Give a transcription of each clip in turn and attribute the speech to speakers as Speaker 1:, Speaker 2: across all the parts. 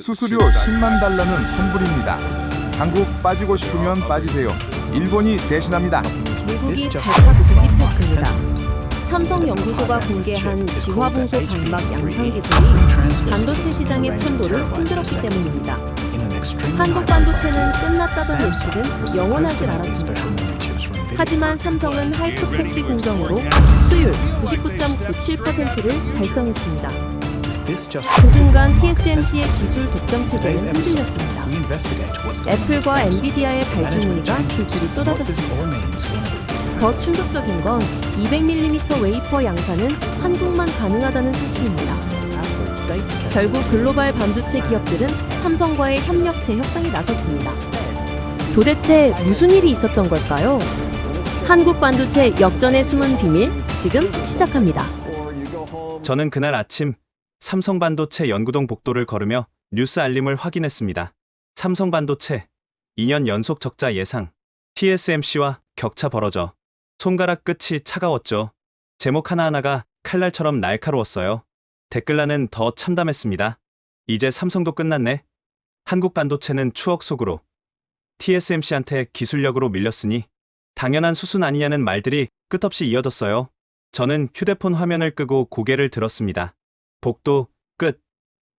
Speaker 1: 수수료 10만 달러는 선불입니다. 한국 빠지고 싶으면 빠지세요. 일본이 대신합니다.
Speaker 2: 미국이 발칵 뒤집혔습니다. 삼성연구소가 공개한 지화봉소 방막 양상 기술이 반도체 시장의 판도를 흔들었기 때문입니다. 한국 반도체는 끝났다던 예측은 영원하지 않았습니다. 하지만 삼성은 하이프텍시 공정으로 수율 99.97%를 달성했습니다. 그 순간 TSMC의 기술 독점 체제는 흔들렸습니다. 애플과 엔비디아의 발주문의가 줄줄이 쏟아졌습니다. 더 충격적인 건 200mm 웨이퍼 양산은 한국만 가능하다는 사실입니다. 결국 글로벌 반도체 기업들은 삼성과의 협력 재협상에 나섰습니다. 도대체 무슨 일이 있었던 걸까요? 한국 반도체 역전의 숨은 비밀 지금 시작합니다.
Speaker 3: 저는 그날 아침 삼성반도체 연구동 복도를 걸으며 뉴스 알림을 확인했습니다. 삼성반도체 2년 연속 적자 예상. TSMC와 격차 벌어져. 손가락 끝이 차가웠죠. 제목 하나하나가 칼날처럼 날카로웠어요. 댓글란은 더 참담했습니다. 이제 삼성도 끝났네. 한국 반도체는 추억 속으로. TSMC한테 기술력으로 밀렸으니 당연한 수순 아니냐는 말들이 끝없이 이어졌어요. 저는 휴대폰 화면을 끄고 고개를 들었습니다. 복도 끝.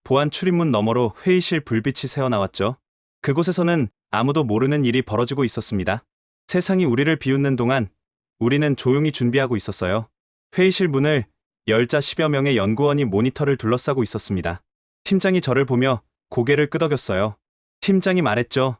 Speaker 3: 보안 출입문 너머로 회의실 불빛이 새어나왔죠. 그곳에서는 아무도 모르는 일이 벌어지고 있었습니다. 세상이 우리를 비웃는 동안 우리는 조용히 준비하고 있었어요. 회의실 문을 열자 10여 명의 연구원이 모니터를 둘러싸고 있었습니다. 팀장이 저를 보며 고개를 끄덕였어요. 팀장이 말했죠.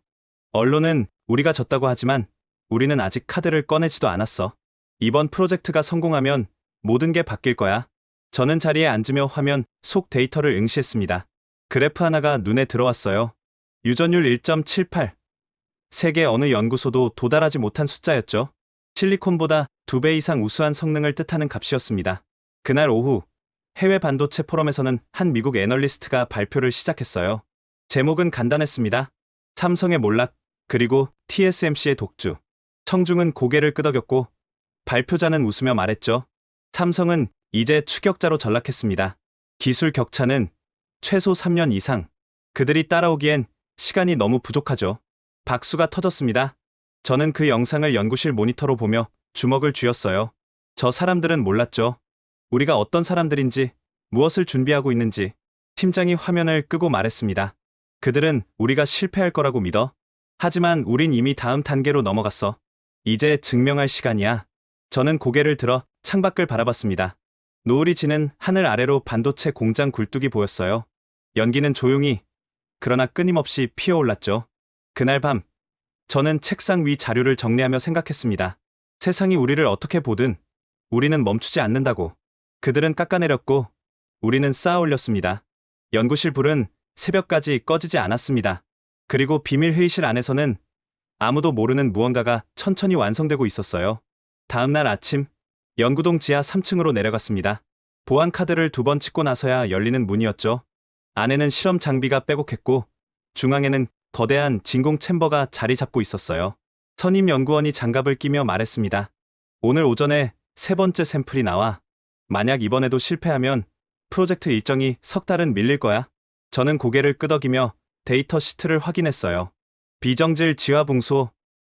Speaker 3: 언론은 우리가 졌다고 하지만 우리는 아직 카드를 꺼내지도 않았어. 이번 프로젝트가 성공하면 모든 게 바뀔 거야. 저는 자리에 앉으며 화면 속 데이터를 응시했습니다. 그래프 하나가 눈에 들어왔어요. 유전율 1.78. 세계 어느 연구소도 도달하지 못한 숫자였죠. 실리콘보다 두배 이상 우수한 성능을 뜻하는 값이었습니다. 그날 오후 해외 반도체 포럼에서는 한 미국 애널리스트가 발표를 시작했어요. 제목은 간단했습니다. 삼성의 몰락, 그리고 TSMC의 독주. 청중은 고개를 끄덕였고 발표자는 웃으며 말했죠. 삼성은 이제 추격자로 전락했습니다. 기술 격차는 최소 3년 이상. 그들이 따라오기엔 시간이 너무 부족하죠. 박수가 터졌습니다. 저는 그 영상을 연구실 모니터로 보며 주먹을 쥐었어요. 저 사람들은 몰랐죠. 우리가 어떤 사람들인지, 무엇을 준비하고 있는지. 팀장이 화면을 끄고 말했습니다. 그들은 우리가 실패할 거라고 믿어. 하지만 우린 이미 다음 단계로 넘어갔어. 이제 증명할 시간이야. 저는 고개를 들어 창밖을 바라봤습니다. 노을이 지는 하늘 아래로 반도체 공장 굴뚝이 보였어요. 연기는 조용히, 그러나 끊임없이 피어올랐죠. 그날 밤, 저는 책상 위 자료를 정리하며 생각했습니다. 세상이 우리를 어떻게 보든 우리는 멈추지 않는다고. 그들은 깎아내렸고 우리는 쌓아 올렸습니다. 연구실 불은 새벽까지 꺼지지 않았습니다. 그리고 비밀 회의실 안에서는 아무도 모르는 무언가가 천천히 완성되고 있었어요. 다음 날 아침, 연구동 지하 3층으로 내려갔습니다. 보안 카드를 두 번 찍고 나서야 열리는 문이었죠. 안에는 실험 장비가 빼곡했고 중앙에는 거대한 진공 챔버가 자리 잡고 있었어요. 선임 연구원이 장갑을 끼며 말했습니다. 오늘 오전에 세 번째 샘플이 나와. 만약 이번에도 실패하면 프로젝트 일정이 석 달은 밀릴 거야. 저는 고개를 끄덕이며 데이터 시트를 확인했어요. 비정질 지화붕소,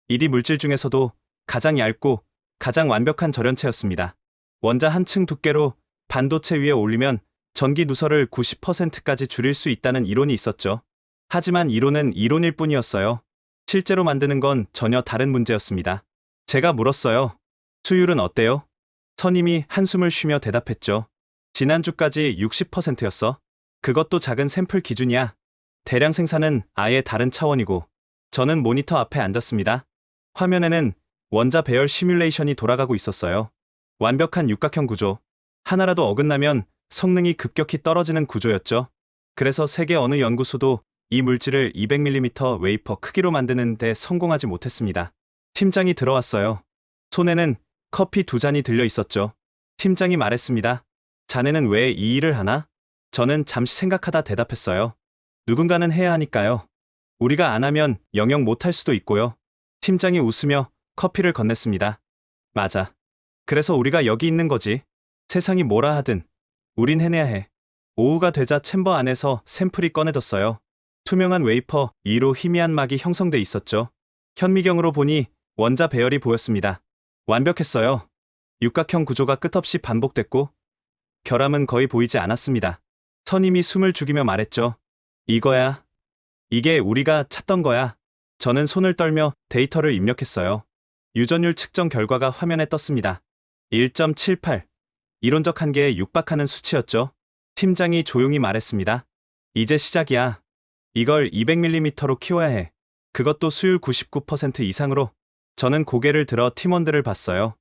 Speaker 3: 이디 물질 중에서도 가장 얇고 가장 완벽한 절연체였습니다. 원자 한 층 두께로 반도체 위에 올리면 전기 누설을 90%까지 줄일 수 있다는 이론이 있었죠. 하지만 이론은 이론일 뿐이었어요. 실제로 만드는 건 전혀 다른 문제였습니다. 제가 물었어요. 수율은 어때요? 선임이 한숨을 쉬며 대답했죠. 지난주까지 60%였어. 그것도 작은 샘플 기준이야. 대량 생산은 아예 다른 차원이고. 저는 모니터 앞에 앉았습니다. 화면에는 원자 배열 시뮬레이션이 돌아가고 있었어요. 완벽한 육각형 구조. 하나라도 어긋나면 성능이 급격히 떨어지는 구조였죠. 그래서 세계 어느 연구소도 이 물질을 200mm 웨이퍼 크기로 만드는 데 성공하지 못했습니다. 팀장이 들어왔어요. 손에는 커피 두 잔이 들려 있었죠. 팀장이 말했습니다. 자네는 왜 이 일을 하나? 저는 잠시 생각하다 대답했어요. 누군가는 해야 하니까요. 우리가 안 하면 영영 못할 수도 있고요. 팀장이 웃으며 커피를 건넸습니다. 맞아. 그래서 우리가 여기 있는 거지. 세상이 뭐라 하든 우린 해내야 해. 오후가 되자 챔버 안에서 샘플이 꺼내졌어요. 투명한 웨이퍼 위로 희미한 막이 형성돼 있었죠. 현미경으로 보니 원자 배열이 보였습니다. 완벽했어요. 육각형 구조가 끝없이 반복됐고 결함은 거의 보이지 않았습니다. 선임이 숨을 죽이며 말했죠. 이거야. 이게 우리가 찾던 거야. 저는 손을 떨며 데이터를 입력했어요. 유전율 측정 결과가 화면에 떴습니다. 1.78. 이론적 한계에 육박하는 수치였죠. 팀장이 조용히 말했습니다. 이제 시작이야. 이걸 200mm로 키워야 해. 그것도 수율 99% 이상으로. 저는 고개를 들어 팀원들을 봤어요.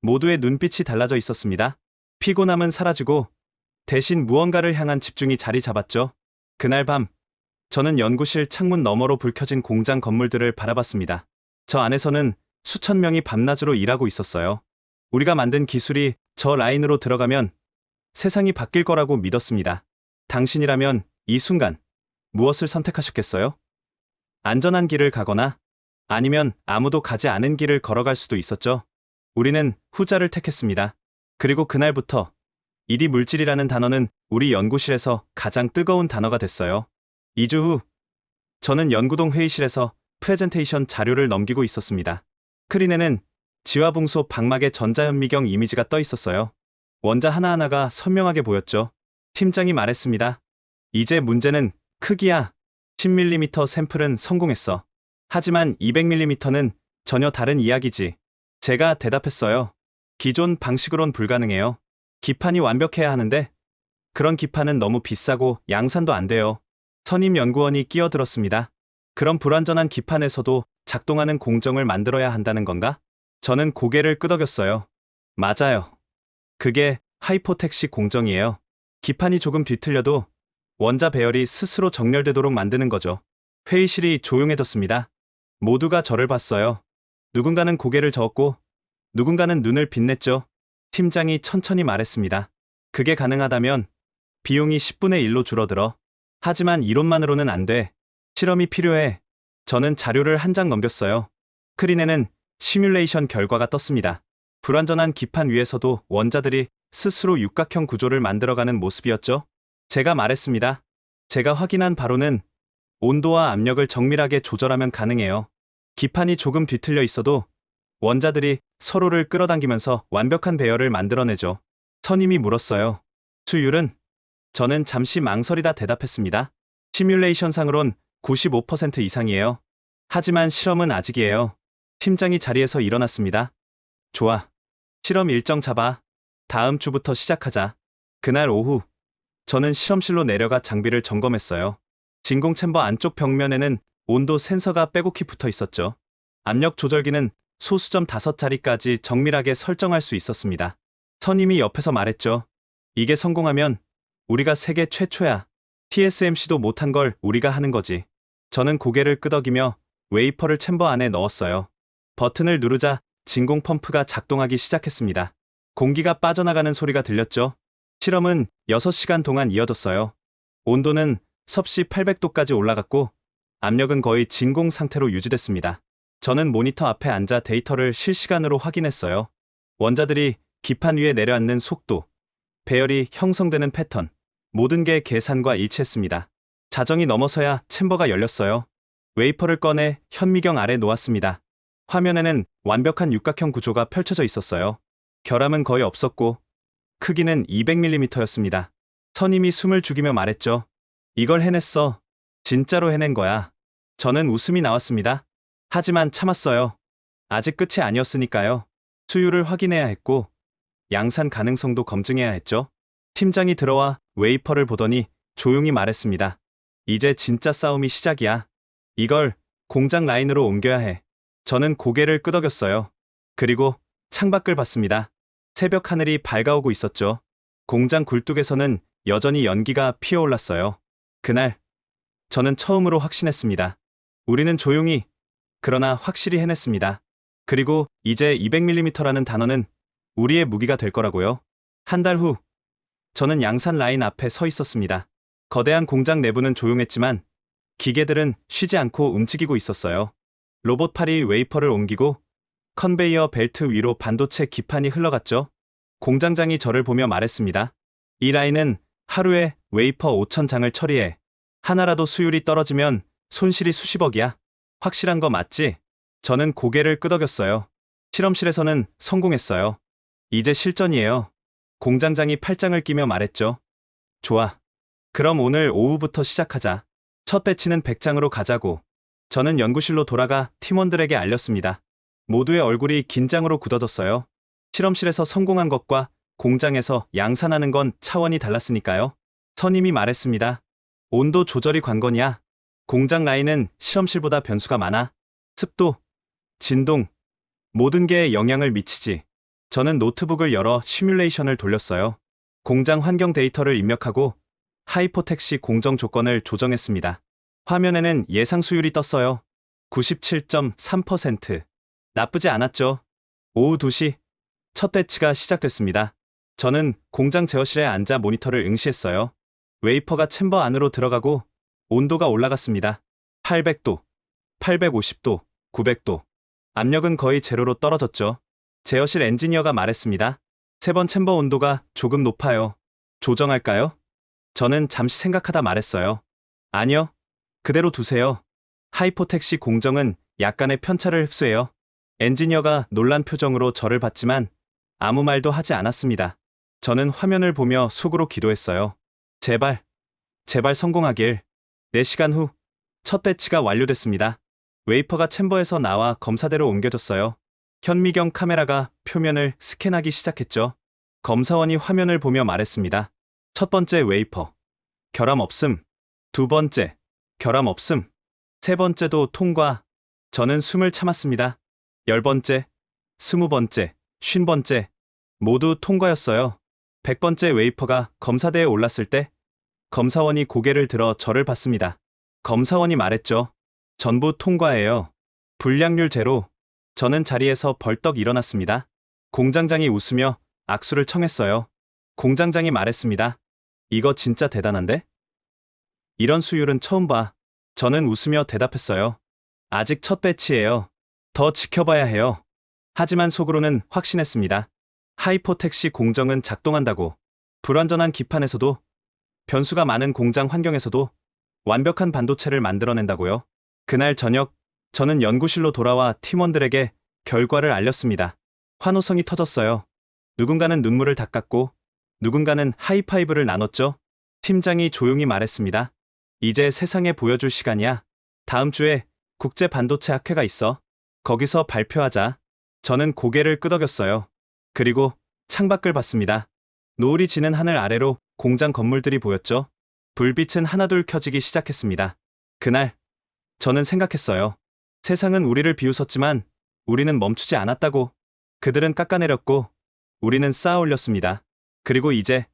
Speaker 3: 모두의 눈빛이 달라져 있었습니다. 피곤함은 사라지고 대신 무언가를 향한 집중이 자리 잡았죠. 그날 밤, 저는 연구실 창문 너머로 불 켜진 공장 건물들을 바라봤습니다. 저 안에서는 수천 명이 밤낮으로 일하고 있었어요. 우리가 만든 기술이 저 라인으로 들어가면 세상이 바뀔 거라고 믿었습니다. 당신이라면 이 순간 무엇을 선택하셨겠어요? 안전한 길을 가거나 아니면 아무도 가지 않은 길을 걸어갈 수도 있었죠. 우리는 후자를 택했습니다. 그리고 그날부터 이디 물질이라는 단어는 우리 연구실에서 가장 뜨거운 단어가 됐어요. 2주 후, 저는 연구동 회의실에서 프레젠테이션 자료를 넘기고 있었습니다. 크린에는 지화붕소 방막에 전자현미경 이미지가 떠 있었어요. 원자 하나하나가 선명하게 보였죠. 팀장이 말했습니다. 이제 문제는 크기야. 10mm 샘플은 성공했어. 하지만 200mm는 전혀 다른 이야기지. 제가 대답했어요. 기존 방식으론 불가능해요. 기판이 완벽해야 하는데 그런 기판은 너무 비싸고 양산도 안 돼요. 선임 연구원이 끼어들었습니다. 그럼 불완전한 기판에서도 작동하는 공정을 만들어야 한다는 건가? 저는 고개를 끄덕였어요. 맞아요. 그게 하이포텍식 공정이에요. 기판이 조금 뒤틀려도 원자 배열이 스스로 정렬되도록 만드는 거죠. 회의실이 조용해졌습니다. 모두가 저를 봤어요. 누군가는 고개를 저었고 누군가는 눈을 빛냈죠. 팀장이 천천히 말했습니다. 그게 가능하다면 비용이 10분의 1로 줄어들어. 하지만 이론만으로는 안 돼. 실험이 필요해. 저는 자료를 한 장 넘겼어요. 크린에는 시뮬레이션 결과가 떴습니다. 불완전한 기판 위에서도 원자들이 스스로 육각형 구조를 만들어가는 모습이었죠. 제가 말했습니다. 제가 확인한 바로는 온도와 압력을 정밀하게 조절하면 가능해요. 기판이 조금 뒤틀려 있어도 원자들이 서로를 끌어당기면서 완벽한 배열을 만들어내죠. 선임이 물었어요. 수율은? 저는 잠시 망설이다 대답했습니다. 시뮬레이션상으론 95% 이상이에요. 하지만 실험은 아직이에요. 팀장이 자리에서 일어났습니다. 좋아. 실험 일정 잡아. 다음 주부터 시작하자. 그날 오후, 저는 실험실로 내려가 장비를 점검했어요. 진공 챔버 안쪽 벽면에는 온도 센서가 빼곡히 붙어 있었죠. 압력 조절기는 소수점 5자리까지 정밀하게 설정할 수 있었습니다. 선임이 옆에서 말했죠. 이게 성공하면 우리가 세계 최초야. TSMC도 못한 걸 우리가 하는 거지. 저는 고개를 끄덕이며 웨이퍼를 챔버 안에 넣었어요. 버튼을 누르자 진공 펌프가 작동하기 시작했습니다. 공기가 빠져나가는 소리가 들렸죠. 실험은 6시간 동안 이어졌어요. 온도는 섭씨 800도까지 올라갔고 압력은 거의 진공 상태로 유지됐습니다. 저는 모니터 앞에 앉아 데이터를 실시간으로 확인했어요. 원자들이 기판 위에 내려앉는 속도, 배열이 형성되는 패턴, 모든 게 계산과 일치했습니다. 자정이 넘어서야 챔버가 열렸어요. 웨이퍼를 꺼내 현미경 아래 놓았습니다. 화면에는 완벽한 육각형 구조가 펼쳐져 있었어요. 결함은 거의 없었고 크기는 200mm였습니다. 선임이 숨을 죽이며 말했죠. 이걸 해냈어. 진짜로 해낸 거야. 저는 웃음이 나왔습니다. 하지만 참았어요. 아직 끝이 아니었으니까요. 수율을 확인해야 했고 양산 가능성도 검증해야 했죠. 팀장이 들어와 웨이퍼를 보더니 조용히 말했습니다. 이제 진짜 싸움이 시작이야. 이걸 공장 라인으로 옮겨야 해. 저는 고개를 끄덕였어요. 그리고 창밖을 봤습니다. 새벽 하늘이 밝아오고 있었죠. 공장 굴뚝에서는 여전히 연기가 피어올랐어요. 그날, 저는 처음으로 확신했습니다. 우리는 조용히, 그러나 확실히 해냈습니다. 그리고 이제 200mm라는 단어는 우리의 무기가 될 거라고요. 한 달 후, 저는 양산 라인 앞에 서 있었습니다. 거대한 공장 내부는 조용했지만 기계들은 쉬지 않고 움직이고 있었어요. 로봇 팔이 웨이퍼를 옮기고 컨베이어 벨트 위로 반도체 기판이 흘러갔죠. 공장장이 저를 보며 말했습니다. 이 라인은 하루에 웨이퍼 5,000장을 처리해 하나라도 수율이 떨어지면 손실이 수십억이야. 확실한 거 맞지? 저는 고개를 끄덕였어요. 실험실에서는 성공했어요. 이제 실전이에요. 공장장이 팔짱을 끼며 말했죠. 좋아. 그럼 오늘 오후부터 시작하자. 첫 배치는 100장으로 가자고. 저는 연구실로 돌아가 팀원들에게 알렸습니다. 모두의 얼굴이 긴장으로 굳어졌어요. 실험실에서 성공한 것과 공장에서 양산하는 건 차원이 달랐으니까요. 선임이 말했습니다. 온도 조절이 관건이야. 공장 라인은 실험실보다 변수가 많아. 습도, 진동, 모든 게 영향을 미치지. 저는 노트북을 열어 시뮬레이션을 돌렸어요. 공장 환경 데이터를 입력하고 하이포텍시 공정 조건을 조정했습니다. 화면에는 예상 수율이 떴어요. 97.3%. 나쁘지 않았죠. 오후 2시 첫 배치가 시작됐습니다. 저는 공장 제어실에 앉아 모니터를 응시했어요. 웨이퍼가 챔버 안으로 들어가고 온도가 올라갔습니다. 800도, 850도, 900도. 압력은 거의 제로로 떨어졌죠. 제어실 엔지니어가 말했습니다. 세 번 챔버 온도가 조금 높아요. 조정할까요? 저는 잠시 생각하다 말했어요. 아니요. 그대로 두세요. 하이포텍시 공정은 약간의 편차를 흡수해요. 엔지니어가 놀란 표정으로 저를 봤지만 아무 말도 하지 않았습니다. 저는 화면을 보며 속으로 기도했어요. 제발, 제발 성공하길. 4시간 후, 첫 배치가 완료됐습니다. 웨이퍼가 챔버에서 나와 검사대로 옮겨졌어요. 현미경 카메라가 표면을 스캔하기 시작했죠. 검사원이 화면을 보며 말했습니다. 첫 번째 웨이퍼. 결함 없음. 두 번째. 결함 없음. 세 번째도 통과. 저는 숨을 참았습니다. 열 번째. 스무 번째. 쉰 번째. 모두 통과였어요. 백 번째 웨이퍼가 검사대에 올랐을 때 검사원이 고개를 들어 저를 봤습니다. 검사원이 말했죠. 전부 통과예요. 불량률 제로. 저는 자리에서 벌떡 일어났습니다. 공장장이 웃으며 악수를 청했어요. 공장장이 말했습니다. 이거 진짜 대단한데? 이런 수율은 처음 봐. 저는 웃으며 대답했어요. 아직 첫 배치예요. 더 지켜봐야 해요. 하지만 속으로는 확신했습니다. 하이포텍시 공정은 작동한다고. 불완전한 기판에서도 변수가 많은 공장 환경에서도 완벽한 반도체를 만들어낸다고요. 그날 저녁 저는 연구실로 돌아와 팀원들에게 결과를 알렸습니다. 환호성이 터졌어요. 누군가는 눈물을 닦았고 누군가는 하이파이브를 나눴죠. 팀장이 조용히 말했습니다. 이제 세상에 보여줄 시간이야. 다음 주에 국제 반도체 학회가 있어. 거기서 발표하자. 저는 고개를 끄덕였어요. 그리고 창밖을 봤습니다. 노을이 지는 하늘 아래로 공장 건물들이 보였죠. 불빛은 하나둘 켜지기 시작했습니다. 그날 저는 생각했어요. 세상은 우리를 비웃었지만 우리는 멈추지 않았다고. 그들은 깎아내렸고 우리는 쌓아 올렸습니다. 그리고 이제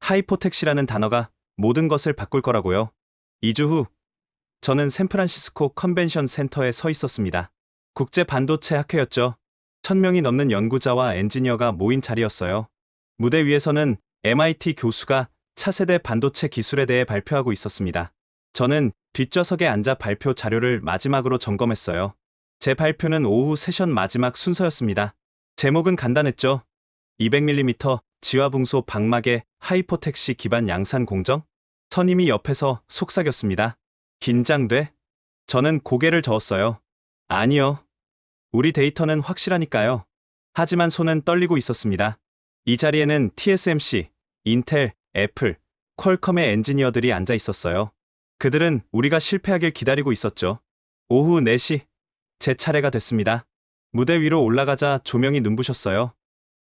Speaker 3: 하이포텍시라는 단어가 모든 것을 바꿀 거라고요. 2주 후 저는 샌프란시스코 컨벤션 센터에 서 있었습니다. 국제 반도체 학회였죠. 1000명이 넘는 연구자와 엔지니어가 모인 자리였어요. 무대 위에서는 MIT 교수가 차세대 반도체 기술에 대해 발표하고 있었습니다. 저는 뒷좌석에 앉아 발표 자료를 마지막으로 점검했어요. 제 발표는 오후 세션 마지막 순서였습니다. 제목은 간단했죠. 200mm 지화붕소 방막의 하이포텍시 기반 양산 공정? 선임이 옆에서 속삭였습니다. 긴장돼? 저는 고개를 저었어요. 아니요. 우리 데이터는 확실하니까요. 하지만 손은 떨리고 있었습니다. 이 자리에는 TSMC, 인텔, 애플, 퀄컴의 엔지니어들이 앉아 있었어요. 그들은 우리가 실패하길 기다리고 있었죠. 오후 4시, 제 차례가 됐습니다. 무대 위로 올라가자 조명이 눈부셨어요.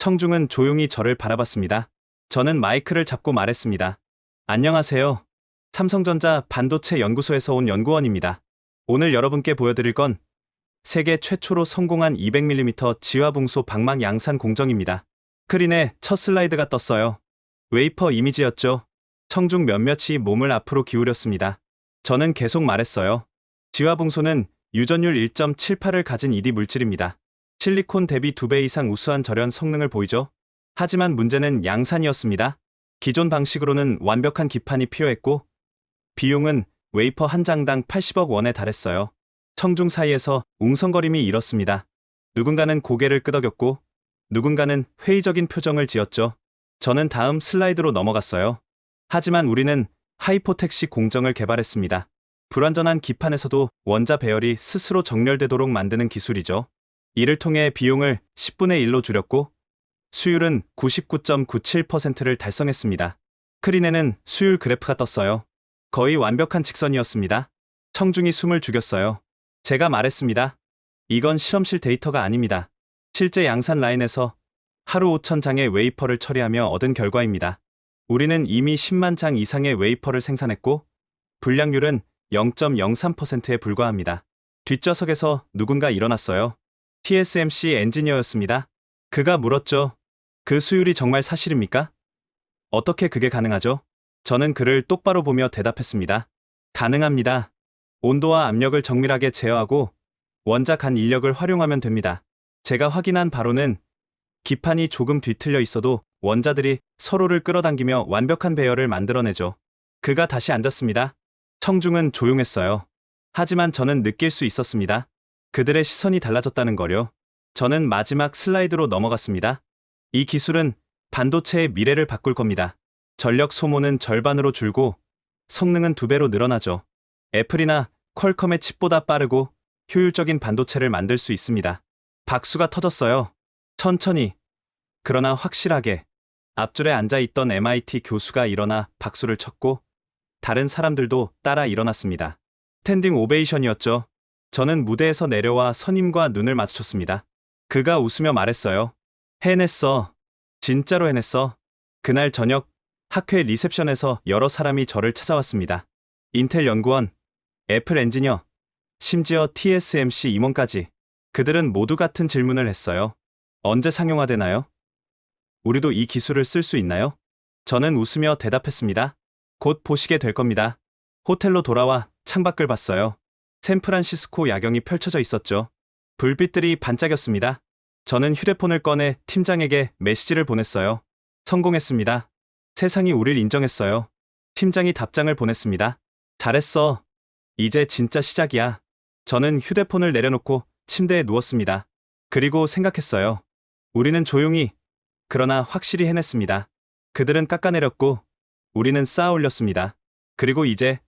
Speaker 3: 청중은 조용히 저를 바라봤습니다. 저는 마이크를 잡고 말했습니다. 안녕하세요. 삼성전자 반도체 연구소에서 온 연구원입니다. 오늘 여러분께 보여드릴 건 세계 최초로 성공한 200mm 지화붕소 방막 양산 공정입니다. 스크린에 첫 슬라이드가 떴어요. 웨이퍼 이미지였죠. 청중 몇몇이 몸을 앞으로 기울였습니다. 저는 계속 말했어요. 지화붕소는 유전율 1.78을 가진 ED 물질입니다. 실리콘 대비 2배 이상 우수한 절연 성능을 보이죠. 하지만 문제는 양산이었습니다. 기존 방식으로는 완벽한 기판이 필요했고 비용은 웨이퍼 한 장당 80억 원에 달했어요. 청중 사이에서 웅성거림이 일었습니다. 누군가는 고개를 끄덕였고 누군가는 회의적인 표정을 지었죠. 저는 다음 슬라이드로 넘어갔어요. 하지만 우리는 하이포텍시 공정을 개발했습니다. 불완전한 기판에서도 원자 배열이 스스로 정렬되도록 만드는 기술이죠. 이를 통해 비용을 10분의 1로 줄였고 수율은 99.97%를 달성했습니다. 크린에는 수율 그래프가 떴어요. 거의 완벽한 직선이었습니다. 청중이 숨을 죽였어요. 제가 말했습니다. 이건 실험실 데이터가 아닙니다. 실제 양산 라인에서 하루 5천 장의 웨이퍼를 처리하며 얻은 결과입니다. 우리는 이미 10만 장 이상의 웨이퍼를 생산했고 불량률은 0.03%에 불과합니다. 뒷좌석에서 누군가 일어났어요. TSMC 엔지니어였습니다. 그가 물었죠. 그 수율이 정말 사실입니까? 어떻게 그게 가능하죠? 저는 그를 똑바로 보며 대답했습니다. 가능합니다. 온도와 압력을 정밀하게 제어하고 원자 간 인력을 활용하면 됩니다. 제가 확인한 바로는 기판이 조금 뒤틀려 있어도 원자들이 서로를 끌어당기며 완벽한 배열을 만들어내죠. 그가 다시 앉았습니다. 청중은 조용했어요. 하지만 저는 느낄 수 있었습니다. 그들의 시선이 달라졌다는 거요. 저는 마지막 슬라이드로 넘어갔습니다. 이 기술은 반도체의 미래를 바꿀 겁니다. 전력 소모는 절반으로 줄고 성능은 두 배로 늘어나죠. 애플이나 퀄컴의 칩보다 빠르고 효율적인 반도체를 만들 수 있습니다. 박수가 터졌어요. 천천히. 그러나 확실하게. 앞줄에 앉아 있던 MIT 교수가 일어나 박수를 쳤고 다른 사람들도 따라 일어났습니다. 스탠딩 오베이션이었죠. 저는 무대에서 내려와 선임과 눈을 마주쳤습니다. 그가 웃으며 말했어요. 해냈어. 진짜로 해냈어. 그날 저녁 학회 리셉션에서 여러 사람이 저를 찾아왔습니다. 인텔 연구원, 애플 엔지니어, 심지어 TSMC 임원까지. 그들은 모두 같은 질문을 했어요. 언제 상용화되나요? 우리도 이 기술을 쓸 수 있나요? 저는 웃으며 대답했습니다. 곧 보시게 될 겁니다. 호텔로 돌아와 창밖을 봤어요. 샌프란시스코 야경이 펼쳐져 있었죠. 불빛들이 반짝였습니다. 저는 휴대폰을 꺼내 팀장에게 메시지를 보냈어요. 성공했습니다. 세상이 우릴 인정했어요. 팀장이 답장을 보냈습니다. 잘했어. 이제 진짜 시작이야. 저는 휴대폰을 내려놓고 침대에 누웠습니다. 그리고 생각했어요. 우리는 조용히, 그러나 확실히 해냈습니다. 그들은 깎아내렸고, 우리는 쌓아 올렸습니다. 그리고 이제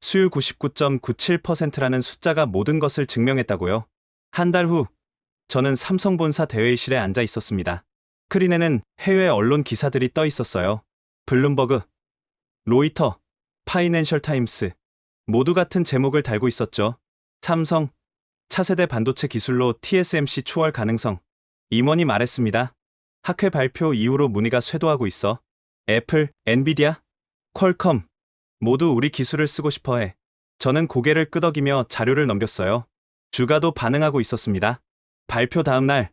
Speaker 3: 수율 99.97%라는 숫자가 모든 것을 증명했다고요. 한 달 후, 저는 삼성 본사 대회의실에 앉아 있었습니다. 크린에는 해외 언론 기사들이 떠 있었어요. 블룸버그, 로이터, 파이낸셜 타임스, 모두 같은 제목을 달고 있었죠. 삼성, 차세대 반도체 기술로 TSMC 추월 가능성. 임원이 말했습니다. 학회 발표 이후로 문의가 쇄도하고 있어. 애플, 엔비디아, 퀄컴, 모두 우리 기술을 쓰고 싶어 해. 저는 고개를 끄덕이며 자료를 넘겼어요. 주가도 반응하고 있었습니다. 발표 다음 날,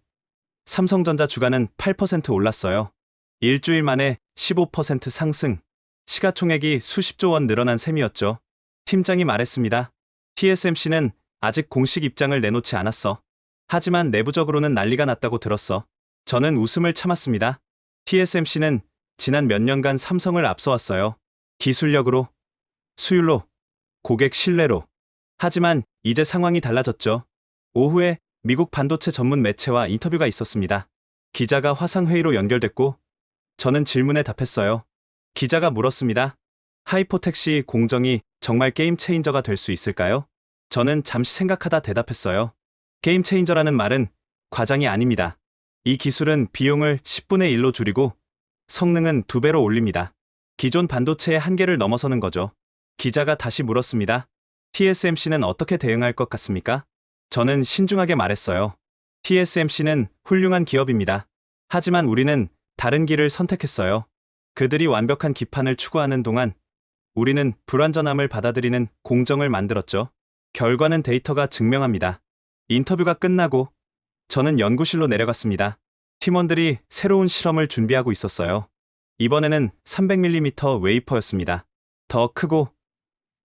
Speaker 3: 삼성전자 주가는 8% 올랐어요. 일주일 만에 15% 상승. 시가총액이 수십조 원 늘어난 셈이었죠. 팀장이 말했습니다. TSMC는 아직 공식 입장을 내놓지 않았어. 하지만 내부적으로는 난리가 났다고 들었어. 저는 웃음을 참았습니다. TSMC는 지난 몇 년간 삼성을 앞서왔어요. 기술력으로, 수율로, 고객 신뢰로. 하지만 이제 상황이 달라졌죠. 오후에 미국 반도체 전문 매체와 인터뷰가 있었습니다. 기자가 화상회의로 연결됐고, 저는 질문에 답했어요. 기자가 물었습니다. 하이포텍시 공정이 정말 게임 체인저가 될 수 있을까요? 저는 잠시 생각하다 대답했어요. 게임 체인저라는 말은 과장이 아닙니다. 이 기술은 비용을 10분의 1로 줄이고 성능은 2배로 올립니다. 기존 반도체의 한계를 넘어서는 거죠. 기자가 다시 물었습니다. TSMC는 어떻게 대응할 것 같습니까? 저는 신중하게 말했어요. TSMC는 훌륭한 기업입니다. 하지만 우리는 다른 길을 선택했어요. 그들이 완벽한 기판을 추구하는 동안 우리는 불완전함을 받아들이는 공정을 만들었죠. 결과는 데이터가 증명합니다. 인터뷰가 끝나고 저는 연구실로 내려갔습니다. 팀원들이 새로운 실험을 준비하고 있었어요. 이번에는 300mm 웨이퍼였습니다. 더 크고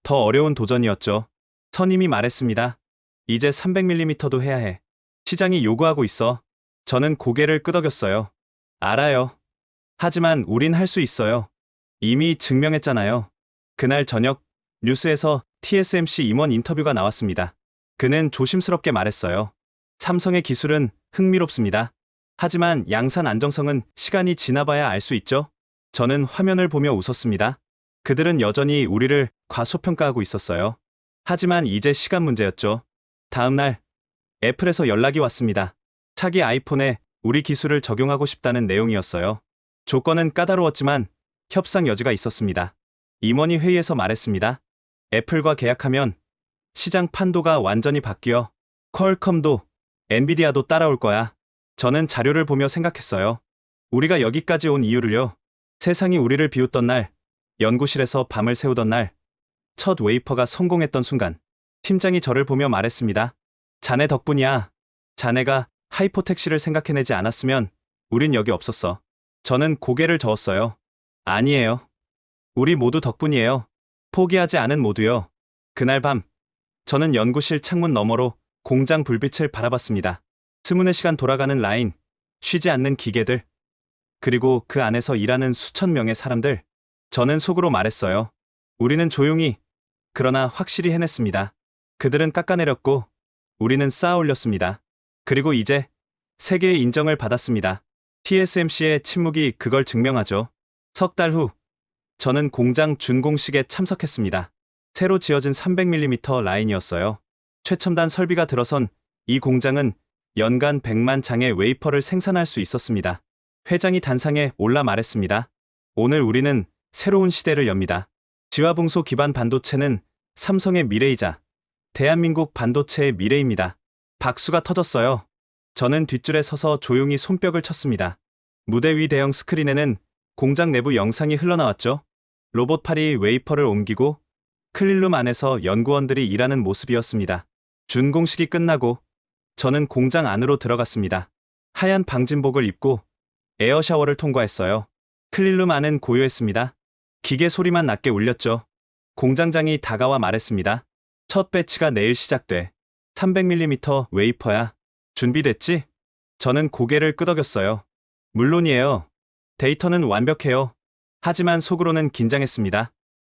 Speaker 3: 더 어려운 도전이었죠. 선임이 말했습니다. 이제 300mm도 해야 해. 시장이 요구하고 있어. 저는 고개를 끄덕였어요. 알아요. 하지만 우린 할 수 있어요. 이미 증명했잖아요. 그날 저녁 뉴스에서 TSMC 임원 인터뷰가 나왔습니다. 그는 조심스럽게 말했어요. 삼성의 기술은 흥미롭습니다. 하지만 양산 안정성은 시간이 지나봐야 알 수 있죠. 저는 화면을 보며 웃었습니다. 그들은 여전히 우리를 과소평가하고 있었어요. 하지만 이제 시간 문제였죠. 다음 날 애플에서 연락이 왔습니다. 차기 아이폰에 우리 기술을 적용하고 싶다는 내용이었어요. 조건은 까다로웠지만 협상 여지가 있었습니다. 임원이 회의에서 말했습니다. 애플과 계약하면 시장 판도가 완전히 바뀌어 퀄컴도 엔비디아도 따라올 거야. 저는 자료를 보며 생각했어요. 우리가 여기까지 온 이유를요. 세상이 우리를 비웃던 날, 연구실에서 밤을 새우던 날, 첫 웨이퍼가 성공했던 순간, 팀장이 저를 보며 말했습니다. 자네 덕분이야. 자네가 하이포택시를 생각해내지 않았으면 우린 여기 없었어. 저는 고개를 저었어요. 아니에요. 우리 모두 덕분이에요. 포기하지 않은 모두요. 그날 밤, 저는 연구실 창문 너머로 공장 불빛을 바라봤습니다. 스문의 시간 돌아가는 라인, 쉬지 않는 기계들, 그리고 그 안에서 일하는 수천 명의 사람들. 저는 속으로 말했어요. 우리는 조용히, 그러나 확실히 해냈습니다. 그들은 깎아내렸고, 우리는 쌓아 올렸습니다. 그리고 이제 세계의 인정을 받았습니다. TSMC의 침묵이 그걸 증명하죠. 석 달 후, 저는 공장 준공식에 참석했습니다. 새로 지어진 300mm 라인이었어요. 최첨단 설비가 들어선 이 공장은 연간 100만 장의 웨이퍼를 생산할 수 있었습니다. 회장이 단상에 올라 말했습니다. 오늘 우리는 새로운 시대를 엽니다. 지화붕소 기반 반도체는 삼성의 미래이자 대한민국 반도체의 미래입니다. 박수가 터졌어요. 저는 뒷줄에 서서 조용히 손뼉을 쳤습니다. 무대 위 대형 스크린에는 공장 내부 영상이 흘러나왔죠. 로봇팔이 웨이퍼를 옮기고 클린룸 안에서 연구원들이 일하는 모습이었습니다. 준공식이 끝나고 저는 공장 안으로 들어갔습니다. 하얀 방진복을 입고 에어 샤워를 통과했어요. 클린룸 안은 고요했습니다. 기계 소리만 낮게 울렸죠. 공장장이 다가와 말했습니다. 첫 배치가 내일 시작돼. 300mm 웨이퍼야. 준비됐지? 저는 고개를 끄덕였어요. 물론이에요. 데이터는 완벽해요. 하지만 속으로는 긴장했습니다.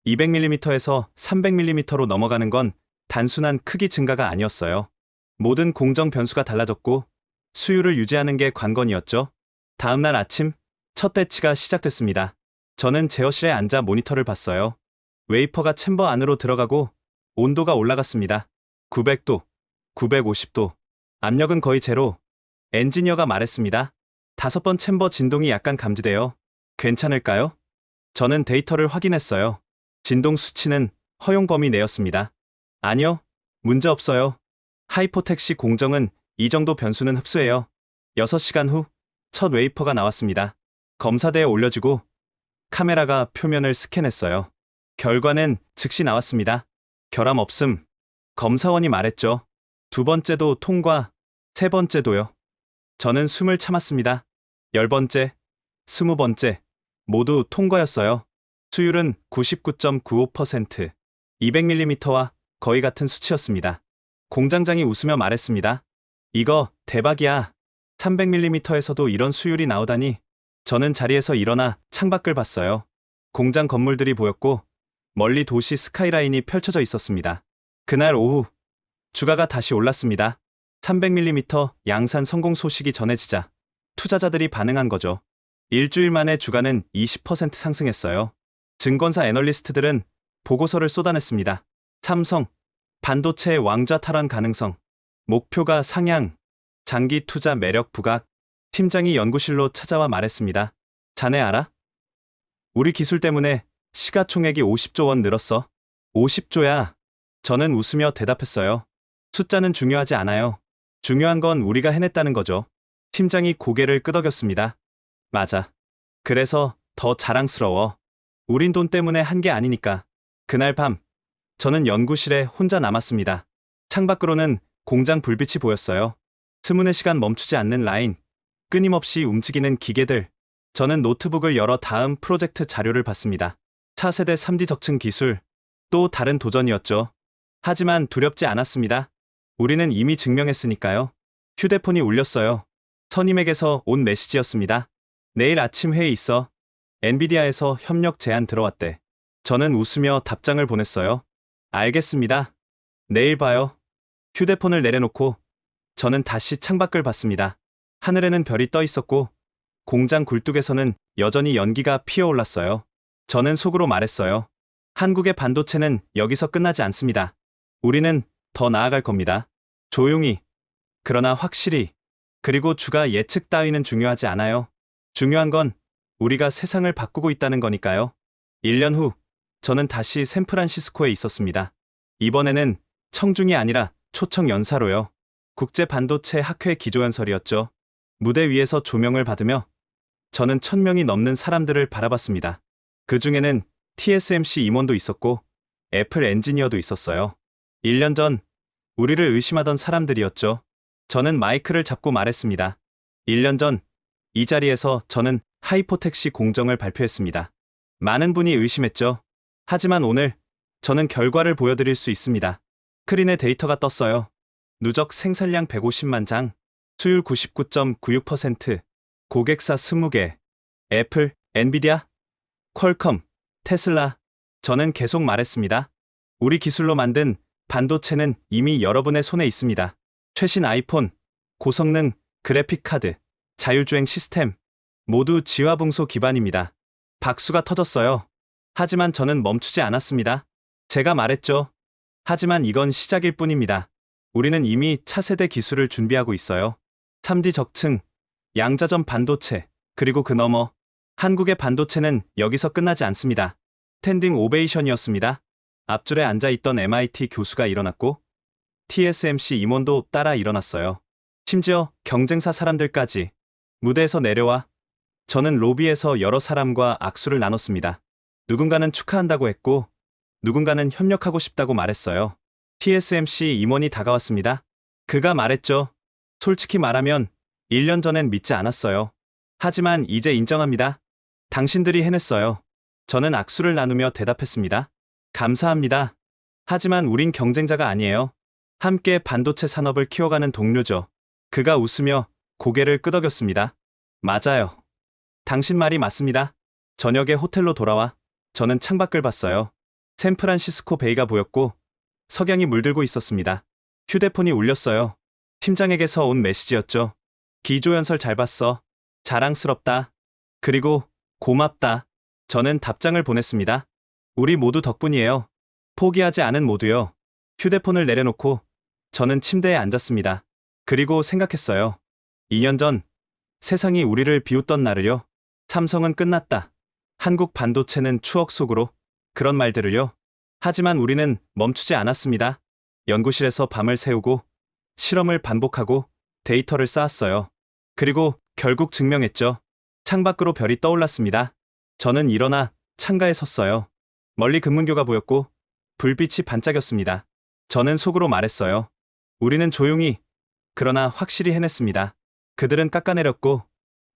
Speaker 3: 200mm에서 300mm로 넘어가는 건 단순한 크기 증가가 아니었어요. 모든 공정 변수가 달라졌고 수율을 유지하는 게 관건이었죠. 다음 날 아침 첫 배치가 시작됐습니다. 저는 제어실에 앉아 모니터를 봤어요. 웨이퍼가 챔버 안으로 들어가고 온도가 올라갔습니다. 900도, 950도. 압력은 거의 제로. 엔지니어가 말했습니다. 다섯 번 챔버 진동이 약간 감지돼요. 괜찮을까요? 저는 데이터를 확인했어요. 진동 수치는 허용 범위 내였습니다. 아니요, 문제 없어요. 하이포텍시 공정은 이 정도 변수는 흡수해요. 6시간 후 첫 웨이퍼가 나왔습니다. 검사대에 올려주고 카메라가 표면을 스캔했어요. 결과는 즉시 나왔습니다. 결함 없음. 검사원이 말했죠. 두 번째도 통과, 세 번째도요. 저는 숨을 참았습니다. 열 번째, 스무 번째, 모두 통과였어요. 수율은 99.95%, 200mm와 거의 같은 수치였습니다. 공장장이 웃으며 말했습니다. 이거 대박이야. 300mm에서도 이런 수율이 나오다니. 저는 자리에서 일어나 창밖을 봤어요. 공장 건물들이 보였고 멀리 도시 스카이라인이 펼쳐져 있었습니다. 그날 오후 주가가 다시 올랐습니다. 300mm 양산 성공 소식이 전해지자 투자자들이 반응한 거죠. 일주일 만에 주가는 20% 상승했어요. 증권사 애널리스트들은 보고서를 쏟아냈습니다. 삼성, 반도체의 왕좌 탈환 가능성, 목표가 상향, 장기 투자 매력 부각, 팀장이 연구실로 찾아와 말했습니다. 자네 알아? 우리 기술 때문에 시가총액이 50조 원 늘었어. 50조야. 저는 웃으며 대답했어요. 숫자는 중요하지 않아요. 중요한 건 우리가 해냈다는 거죠. 팀장이 고개를 끄덕였습니다. 맞아. 그래서 더 자랑스러워. 우린 돈 때문에 한 게 아니니까. 그날 밤, 저는 연구실에 혼자 남았습니다. 창밖으로는 공장 불빛이 보였어요. 스문의 시간 멈추지 않는 라인, 끊임없이 움직이는 기계들. 저는 노트북을 열어 다음 프로젝트 자료를 봤습니다. 차세대 3D 적층 기술, 또 다른 도전이었죠. 하지만 두렵지 않았습니다. 우리는 이미 증명했으니까요. 휴대폰이 울렸어요. 선임에게서 온 메시지였습니다. 내일 아침 회의 있어. 엔비디아에서 협력 제안 들어왔대. 저는 웃으며 답장을 보냈어요. 알겠습니다. 내일 봐요. 휴대폰을 내려놓고 저는 다시 창밖을 봤습니다. 하늘에는 별이 떠 있었고 공장 굴뚝에서는 여전히 연기가 피어올랐어요. 저는 속으로 말했어요. 한국의 반도체는 여기서 끝나지 않습니다. 우리는 더 나아갈 겁니다. 조용히, 그러나 확실히, 그리고 주가 예측 따위는 중요하지 않아요. 중요한 건 우리가 세상을 바꾸고 있다는 거니까요. 1년 후, 저는 다시 샌프란시스코에 있었습니다. 이번에는 청중이 아니라 초청 연사로요. 국제 반도체 학회 기조연설이었죠. 무대 위에서 조명을 받으며 저는 천 명이 넘는 사람들을 바라봤습니다. 그 중에는 TSMC 임원도 있었고 애플 엔지니어도 있었어요. 1년 전 우리를 의심하던 사람들이었죠. 저는 마이크를 잡고 말했습니다. 1년 전 이 자리에서 저는 하이포텍시 공정을 발표했습니다. 많은 분이 의심했죠. 하지만 오늘 저는 결과를 보여드릴 수 있습니다. 크린의 데이터가 떴어요. 누적 생산량 150만 장, 수율 99.96%, 고객사 20개, 애플, 엔비디아, 퀄컴, 테슬라. 저는 계속 말했습니다. 우리 기술로 만든 반도체는 이미 여러분의 손에 있습니다. 최신 아이폰, 고성능, 그래픽 카드, 자율주행 시스템, 모두 지화봉소 기반입니다. 박수가 터졌어요. 하지만 저는 멈추지 않았습니다. 제가 말했죠. 하지만 이건 시작일 뿐입니다. 우리는 이미 차세대 기술을 준비하고 있어요. 3D 적층, 양자점 반도체, 그리고 그 너머. 한국의 반도체는 여기서 끝나지 않습니다. 스탠딩 오베이션이었습니다. 앞줄에 앉아있던 MIT 교수가 일어났고, TSMC 임원도 따라 일어났어요. 심지어 경쟁사 사람들까지 무대에서 내려와 저는 로비에서 여러 사람과 악수를 나눴습니다. 누군가는 축하한다고 했고, 누군가는 협력하고 싶다고 말했어요. TSMC 임원이 다가왔습니다. 그가 말했죠. 솔직히 말하면 1년 전엔 믿지 않았어요. 하지만 이제 인정합니다. 당신들이 해냈어요. 저는 악수를 나누며 대답했습니다. 감사합니다. 하지만 우린 경쟁자가 아니에요. 함께 반도체 산업을 키워가는 동료죠. 그가 웃으며 고개를 끄덕였습니다. 맞아요. 당신 말이 맞습니다. 저녁에 호텔로 돌아와 저는 창밖을 봤어요. 샌프란시스코 베이가 보였고 석양이 물들고 있었습니다. 휴대폰이 울렸어요. 팀장에게서 온 메시지였죠. 기조연설 잘 봤어. 자랑스럽다. 그리고 고맙다. 저는 답장을 보냈습니다. 우리 모두 덕분이에요. 포기하지 않은 모두요. 휴대폰을 내려놓고 저는 침대에 앉았습니다. 그리고 생각했어요. 2년 전 세상이 우리를 비웃던 날을요. 삼성은 끝났다. 한국 반도체는 추억 속으로 그런 말들을요. 하지만 우리는 멈추지 않았습니다. 연구실에서 밤을 새우고 실험을 반복하고 데이터를 쌓았어요. 그리고 결국 증명했죠. 창밖으로 별이 떠올랐습니다. 저는 일어나 창가에 섰어요. 멀리 금문교가 보였고 불빛이 반짝였습니다. 저는 속으로 말했어요. 우리는 조용히 그러나 확실히 해냈습니다. 그들은 깎아내렸고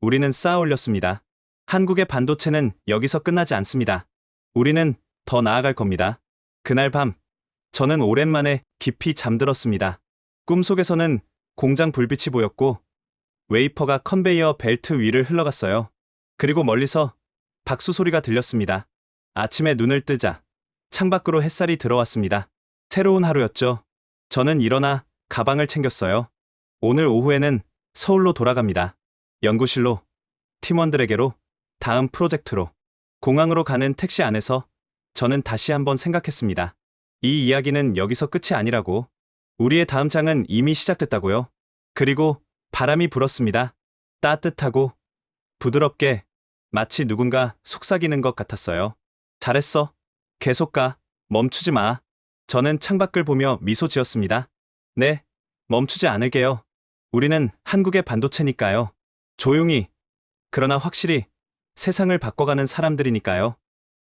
Speaker 3: 우리는 쌓아 올렸습니다. 한국의 반도체는 여기서 끝나지 않습니다. 우리는 더 나아갈 겁니다. 그날 밤 저는 오랜만에 깊이 잠들었습니다. 꿈속에서는 공장 불빛이 보였고 웨이퍼가 컨베이어 벨트 위를 흘러갔어요. 그리고 멀리서 박수 소리가 들렸습니다. 아침에 눈을 뜨자 창밖으로 햇살이 들어왔습니다. 새로운 하루였죠. 저는 일어나 가방을 챙겼어요. 오늘 오후에는 서울로 돌아갑니다. 연구실로, 팀원들에게로, 다음 프로젝트로, 공항으로 가는 택시 안에서 저는 다시 한번 생각했습니다. 이 이야기는 여기서 끝이 아니라고. 우리의 다음 장은 이미 시작됐다고요. 그리고 바람이 불었습니다. 따뜻하고 부드럽게 마치 누군가 속삭이는 것 같았어요. 잘했어. 계속 가. 멈추지 마. 저는 창밖을 보며 미소 지었습니다. 네, 멈추지 않을게요. 우리는 한국의 반도체니까요. 조용히, 그러나 확실히 세상을 바꿔가는 사람들이니까요.